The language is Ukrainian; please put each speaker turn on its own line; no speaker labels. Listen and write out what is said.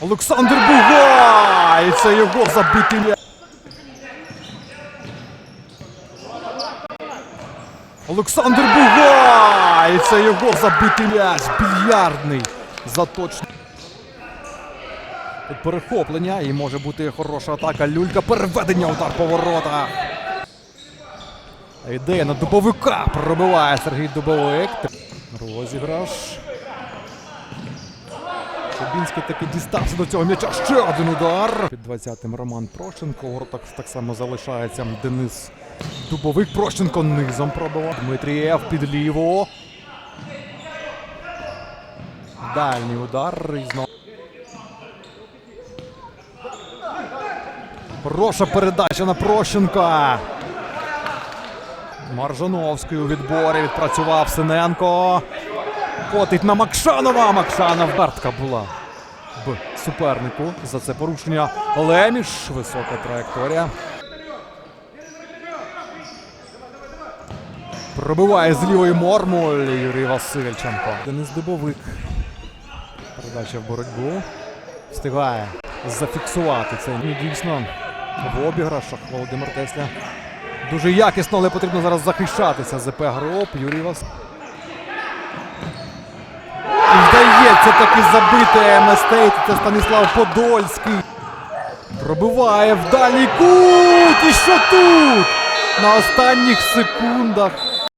Олександр Бугай! Це його забитий м'яч. Олександр Бугай! Це його забитий м'яч. Більярдний. Заточний. Тут перехоплення і може бути хороша атака. Люлька. Переведення удар по воротах. Йде на дубовика. Пробиває Сергій Дубовик. Розіграш. Шубінський таки дістався до цього м'яча. Ще один удар. Під 20-м Роман Прощенко. Воротах так само залишається Денис Дубовик. Прощенко низом пробивав. Дмитрієв під ліву. Дальній удар. І знову. Хороша передача на Прощенка. Маржановський у відборі відпрацював Синенко. Котить на Макшанова. Макшанов вертка була в супернику за це порушення. Леміш. Висока траєкторія. Пробиває з лівої Мормуль Юрій Васильченко. Денис Дубовик. Передача в боротьбу. Встигає зафіксувати це. Дійсно в обіграшах Володимир Тесля. Дуже якісно, але потрібно зараз захищатися. ЗП Гроп, Юрій Вас. І вдається таки забити МСТ. Це Станіслав Подольський. Пробиває в дальній кут. І що тут? На останніх секундах